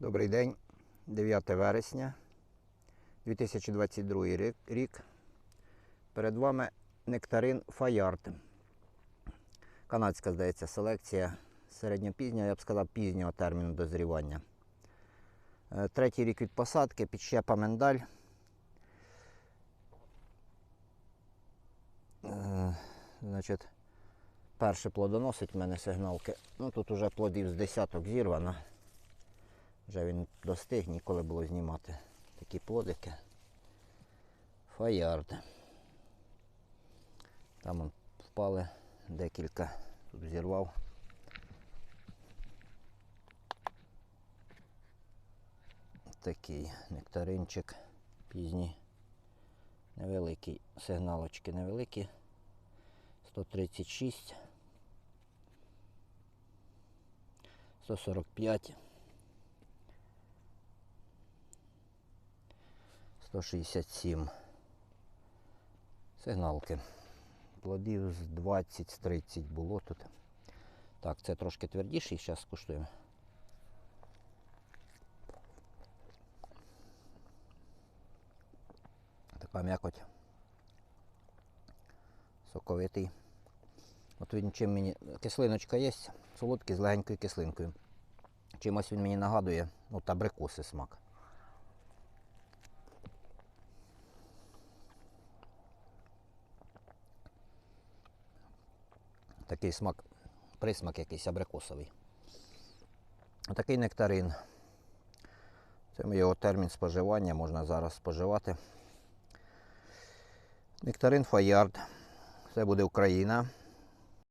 Добрий день, 9 вересня 2022 рік-. Перед вами нектарин Фаярд. Канадська, здається, селекція середньопізнього, я б сказав, пізнього терміну дозрівання. Е, Третій рік від посадки, підщепа миндаль. Е, Значить, перший плодоносить в мене сигналки. Ну тут уже плодів з десяток зірвано. Вже він достиг, ніколи було знімати такі плодики. Фаярд. Там впали декілька, тут зірвав. Такий нектаринчик пізній. Невеликий, сигналочки невеликі. 136. 145. 167 сигналки. Плодів з 20-30 було тут. Так, це трошки твердіший, зараз скуштуємо. Така м'якоть. Соковитий. От він чим мені. Кислиночка є, солодкий з легенькою кислинкою. Чимось він мені нагадує, от абрикоси смак. Такий смак, присмак якийсь абрикосовий. Такий нектарин. Це його термін споживання, можна зараз споживати. Нектарин Фаярд. Це буде Україна.